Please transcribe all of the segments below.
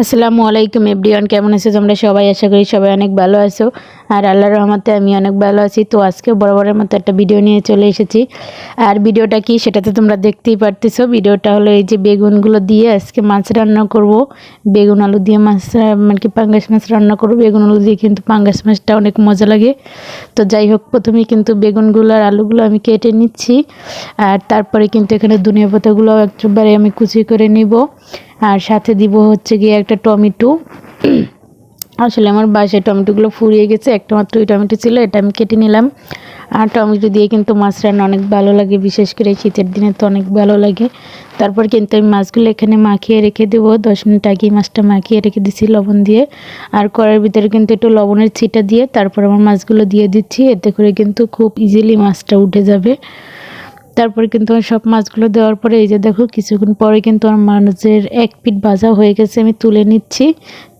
আসসালামু আলাইকুম এভরিওয়ান, কেমন আছো তোমরা? সবাই আশা করি সবাই অনেক ভালো আছো। আর আল্লাহর রহমতে আমি অনেক ভালো আছি। তো আজকে বরাবরের মতো একটা ভিডিও নিয়ে চলে এসেছি। আর ভিডিওটা কি সেটা তো তোমরা দেখতেই পারতেছো। ভিডিওটা হলো এই যে বেগুনগুলো দিয়ে আজকে মাছ রান্না করব। বেগুন আলু দিয়ে মাছ মানে কি পাঙ্গাস মাছ রান্না করব। বেগুন আলু দিয়ে কিন্তু পাঙ্গাস মাছটা অনেক মজা লাগে। তো যাই হোক প্রথমেই কিন্তু বেগুনগুলো আর আলুগুলো আমি কেটে নিচ্ছি। আর তারপরে কিন্তু এখানে ধনিয়া পাতাগুলো একবারে আমি কুচি করে নিব। আর সাথে দিব হচ্ছে গিয়ে একটা টমেটো। আসলে আমার বাসায় টমেটোগুলো ফুরিয়ে গেছে, একটা মাত্র ওই টমেটো ছিল, এটা আমি কেটে নিলাম। আর টমেটো দিয়ে কিন্তু মাছ রান্না অনেক ভালো লাগে, বিশেষ করে শীতের দিনে তো অনেক ভালো লাগে। তারপর কিন্তু আমি মাছগুলো এখানে মাখিয়ে রেখে দেবো, দশ মিনিট আগে মাছটা মাখিয়ে রেখে দিচ্ছি লবণ দিয়ে। আর কড়ার ভিতরে কিন্তু একটু লবণের ছিটা দিয়ে তারপর আমার মাছগুলো দিয়ে দিচ্ছি, এতে করে কিন্তু খুব ইজিলি মাছটা উঠে যাবে। তারপরে কিন্তু আমার সব মাছগুলো দেওয়ার পরে এই যে দেখো, কিছুক্ষণ পরে কিন্তু আমার মাছের এক পিট ভাজা হয়ে গেছে, আমি তুলে নিচ্ছি,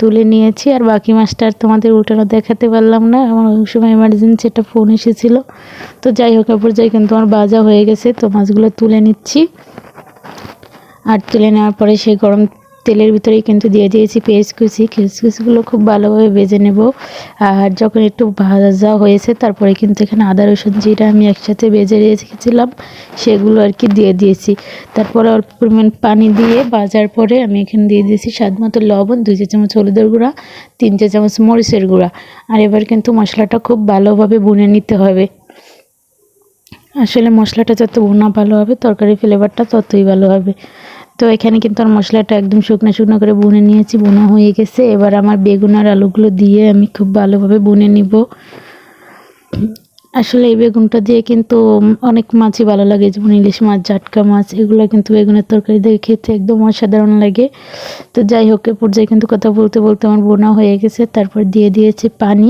তুলে নিয়েছি, আর বাকি মাছটা আর তোমাদের উল্টানো দেখাতে পারলাম না, আমার ওই সময় এমার্জেন্সি একটা ফোন এসেছিল। তো যাই হোক এরপর যাই কিন্তু আমার বাজা হয়ে গেছে, তো মাছগুলো তুলে নিচ্ছি। আর তুলে নেওয়ার পরে সেই গরম তেলের ভিতরেই কিন্তু দিয়ে দিয়েছি পেঁয়াজ কুচি। কুচিগুলো খুব ভালোভাবে ভেজে নেব। আর যখন একটু ভাজা হয়েছে, তারপরে কিন্তু এখানে আদা, রসুন জিরা আমি একসাথে ভেজে রেখেছিলাম, সেগুলো আর কি দিয়ে দিয়েছি। তারপরে অল্প পরিমাণ পানি দিয়ে ভাজার পরে আমি এখানে দিয়ে দিয়েছি স্বাদ মতো লবণ, দুই চা চামচ হলুদের গুঁড়া, তিন চা চামচ মরিচের গুঁড়া। আর এবার কিন্তু মশলাটা খুব ভালোভাবে বুনে নিতে হবে। আসলে মশলাটা যত বোনা ভালো হবে তরকারি ফ্লেভারটা ততই ভালো হবে। তো এখানে কিন্তু আর মশলাটা একদম শুকনো শুকনো করে বুনে নিয়েছি, বোনা হয়ে গেছে। এবার আমার বেগুন আর আলুগুলো দিয়ে আমি খুব ভালোভাবে বুনে নিব। আসলে এই বেগুনটা দিয়ে কিন্তু অনেক মাছই ভালো লাগে, যেমন ইলিশ মাছ, জাটকা মাছ, এগুলো কিন্তু বেগুনের তরকারি দিয়ে খেতে একদম অসাধারণ লাগে। তো যাই হোক, এ পর্যায়ে কিন্তু কথা বলতে বলতে আমার বোনা হয়ে গেছে, তারপর দিয়ে দিয়েছি পানি।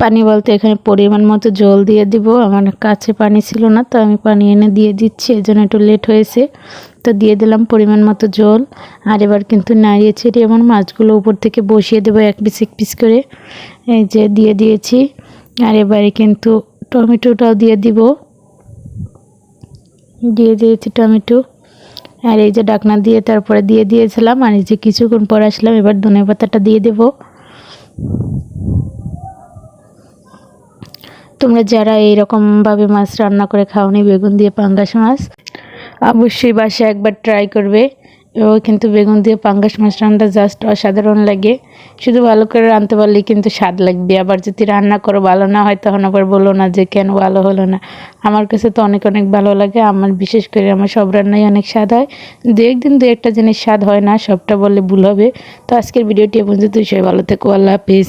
পানি বলতে এখানে পরিমাণ মতো জল দিয়ে দিব। আমার কাছে পানি ছিল না, তো আমি পানি এনে দিয়ে দিচ্ছি এই জন্য একটু লেট হয়েছে। তো দিয়ে দিলাম পরিমাণ মতো জল। আর এবার কিন্তু নাড়িয়ে ছেড়ে এমন মাছগুলো উপর থেকে বসিয়ে দেবো এক পিস এক পিস করে। এই যে দিয়ে দিয়েছি। আর এবারে কিন্তু টমেটোটাও দিয়ে দিব। দিয়ে দিয়েছি টমেটো। আর এই যে ডাকনা দিয়ে তারপরে দিয়ে দিয়েছিলাম। আর এই যে কিছুক্ষণ পর আসলাম, এবার ধনে পাতাটা দিয়ে দেবো। তোমরা যারা এইরকমভাবে মাছ রান্না করে খাওনি, বেগুন দিয়ে পাঙ্গাস মাছ, অবশ্যই বাসায় একবার ট্রাই করবে। ও কিন্তু বেগুন দিয়ে পাঙ্গাস মাছ রান্নাটা জাস্ট অসাধারণ লাগে। শুধু ভালো করে রাঁধতে পারলেই কিন্তু স্বাদ লাগবে। আবার যদি রান্না করো ভালো না হয়, তখন আবার বলো না যে কেন ভালো হলো না। আমার কাছে তো অনেক অনেক ভালো লাগে। আমার বিশেষ করে আমার সব রান্নাই অনেক স্বাদ হয়। দু একদিন দু একটা জিনিস স্বাদ হয় না, সবটা বললে ভুল হবে। তো আজকের ভিডিওটি এ পর্যন্ত সবাই ভালো থেকো। আল্লাহ হাফিজ।